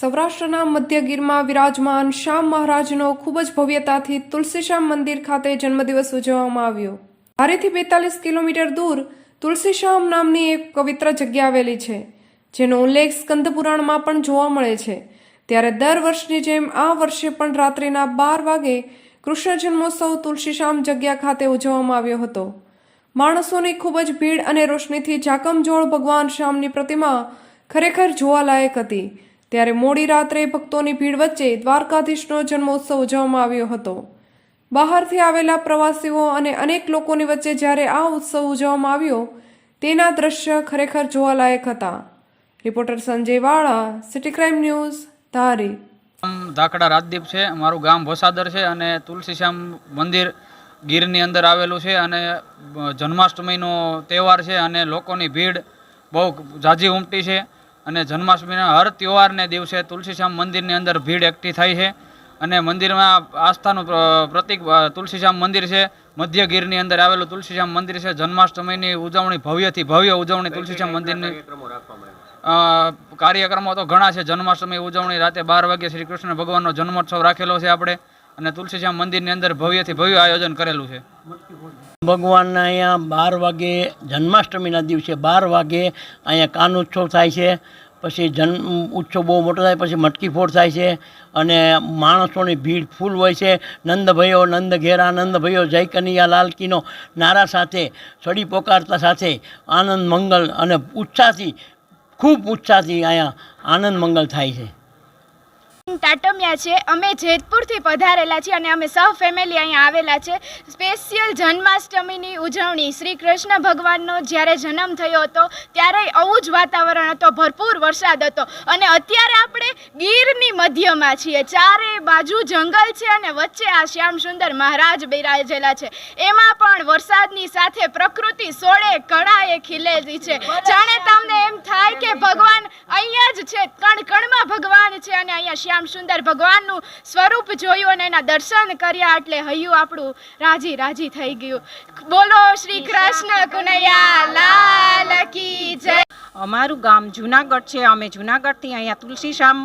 સૌરાષ્ટ્રના મધ્ય ગીરમાં વિરાજમાન શ્યામ મહારાજનો ખૂબ જ ભવ્યતાથી તુલસીશ્યામ મંદિર ખાતે જન્મદિવસ ઉજવવામાં આવ્યો. ભારેથી બેતાલીસ કિલોમીટર દૂર તુલસીશ્યામ નામની એક પવિત્ર જગ્યા આવેલી છે, જેનો ઉલ્લેખ સ્કંદ પુરાણમાં પણ જોવા મળે છે. ત્યારે દર વર્ષની જેમ આ વર્ષે પણ રાત્રિના બાર વાગે કૃષ્ણ જન્મોત્સવ તુલસીશ્યામ જગ્યા ખાતે ઉજવવામાં આવ્યો હતો. માણસોની ખૂબ જ ભીડ અને રોશનીથી ઝાકમઝોળ ભગવાન શ્યામની પ્રતિમા ખરેખર જોવાલાયક હતી. ત્યારે મોડી રાત્રે ભક્તોની ભીડ વચ્ચે દ્વારકાધીશનો જન્મોત્સવ ઉજવવામાં આવ્યો હતો. બહારથી આવેલા પ્રવાસીઓ અને અનેક લોકોની વચ્ચે જ્યારે આ ઉત્સવ ઉજવવામાં આવ્યો, તેના દ્રશ્ય ખરેખર જોવાલાયક હતા. Reporter Sanjay Vala, city crime news, Dhari. Dhakda Rajdeep છે, મારું ગામ ભોસાદર છે અને તુલસીશ્યામ મંદિર ગીરની અંદર આવેલું છે અને જન્માષ્ટમીનો તહેવાર છે અને લોકોની ભીડ બહુ ઝાઝી ઉમટી છે. અને જન્માષ્ટમીના હર તહેવારને દિવસે તુલસીશ્યામ મંદિરની અંદર ભીડ એકઠી થાય છે. અને મંદિરમાં આસ્થાનું પ્ર- પ્રતીક તુલસીશ્યામ મંદિર છે. મધ્ય ગીરની અંદર આવેલું તુલસીશ્યામ મંદિર છે. જન્માષ્ટમીની ઉજવણી ભવ્યથી ભવ્ય ઉજવણી તુલસીશ્યામ મંદિરની કાર્યક્રમો તો ઘણા છે. જન્માષ્ટમી ઉજવણી રાતે બાર વાગે શ્રી કૃષ્ણ ભગવાનનો જન્મોત્સવ રાખેલો છે આપણે. અને તુલસીશ્યામ મંદિરની અંદર ભવ્યથી ભવ્ય આયોજન કરેલું છે. ભગવાનના અહીંયા બાર વાગે જન્માષ્ટમીના દિવસે બાર વાગે અહીંયા કાન ઉત્સવ થાય છે. પછી જન્મ ઉત્સવ બહુ મોટો થાય, પછી મટકી ફોડ થાય છે અને માણસોની ભીડ ફૂલ હોય છે. નંદભયો નંદ ઘેરા નંદભયો જય કનૈયા લાલકીનો નારા સાથે, સડી પોકારતા સાથે આનંદ મંગલ અને ઉત્સાહથી, ખૂબ ઉત્સાહથી અહીંયા આનંદ મંગલ થાય છે. ટાટમિયા છે. અમે જેતપુરથી પધારેલા છીએ અને અમે સહ ફેમિલી અહીંયા આવેલા છે. સ્પેશિયલ જન્માષ્ટમીની ઉજવણી. શ્રી કૃષ્ણ ભગવાનનો જ્યારે જન્મ થયો હતો ત્યારે આવું જ વાતાવરણ હતો. ભરપૂર વરસાદ હતો. અને અત્યારે આપણે ગીરની મધ્યમાં છીએ. ચારે બાજુ જંગલ છે અને વચ્ચે આ શ્યામ સુંદર મહારાજ બિરાજેલા છે. એમાં પણ વરસાદની સાથે પ્રકૃતિ સોળે કળાએ ખીલેલી છે. જાણે તમને એમ થાય કે ભગવાન અહીંયા જ છે. કણ કણમાં ભગવાન છે અને અહીંયા શ્યામ સુંદર ભગવાનનું સ્વરૂપ જોયું અને એના દર્શન કર્યા એટલે હૈયું આપણું રાજી રાજી થઈ ગયું. બોલો શ્રી કૃષ્ણ કુનૈયા લાલ કી જય. અમારું ગામ જુનાગઢ છે. અમે જુનાગઢથી અહીંયા તુલસીશ્યામ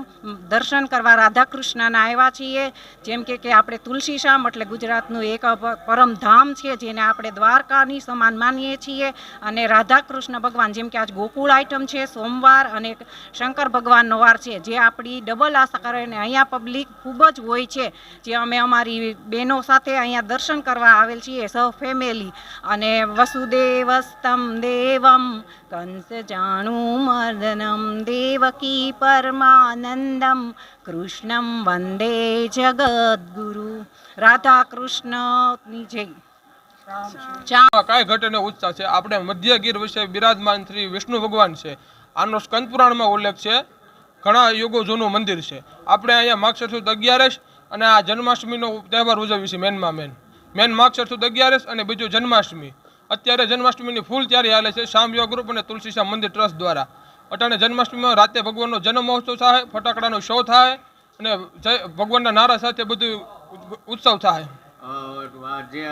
દર્શન કરવા રાધાકૃષ્ણના આવ્યા છીએ. જેમ કે કે આપણે તુલસીશ્યામ એટલે ગુજરાતનું એક પરમધામ છે જેને આપણે દ્વારકાની સમાન માનીએ છીએ. અને રાધાકૃષ્ણ ભગવાન જેમ કે આજ ગોકુળ આઈટમ છે, સોમવાર અને શંકર ભગવાનનો વાર છે. જે આપણી ડબલ આશા કરે અહીંયા પબ્લિક ખૂબ જ હોય છે. જે અમે અમારી બહેનો સાથે અહીંયા દર્શન કરવા આવેલ છીએ સૌ ફેમિલી અને વસુદેવસ્તમ દેવમ કંસ જાણું મર્દનમ દેવકી પરમાનંદમ કૃષ્ણમ વંદે જગદગુરુ રાધા કૃષ્ણની જય કાંઈ ઘટે ઉત્સાહ છે? આપણે મધ્ય ગીર વિશે બિરાજમાન શ્રી વિષ્ણુ ભગવાન છે. આનો સ્કંદ પુરાણમાં ઉલ્લેખ છે, ઘણા યુગો જૂનું મંદિર છે. આપણે અહીંયા માક્ષર સુદ અગિયારસ અને આ જન્માષ્ટમીનો તહેવાર ઉજવીએ છીએ, મેનમાં મેન. મેન માક્ષર સુદ અગિયારસ અને બીજું જન્માષ્ટમી. અત્યારે જન્માષ્ટમીની ફૂલ તૈયારી હાલે છે શામ યોગ ગ્રુપ અને તુલસીશ્યામ મંદિર ટ્રસ્ટ દ્વારા. અટાણે જન્માષ્ટમીમાં રાતે ભગવાનનો જન્મ મહોત્સવ થાય ફટાકડાનો શો થાય અને જય ભગવાનના નારા સાથે બધું ઉત્સવ થાય. જે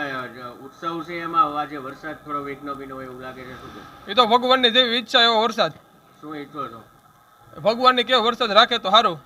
ઉત્સવ છે એમાં આજે વરસાદ થોડો વિઘ્ન વિનો એવું લાગે છે શું એ તો ભગવાનની જેવી ઈચ્છા એવો વરસાદ. શું ઈચ્છો છો? ભગવાનને કેવો વરસાદ રાખે તો સારું.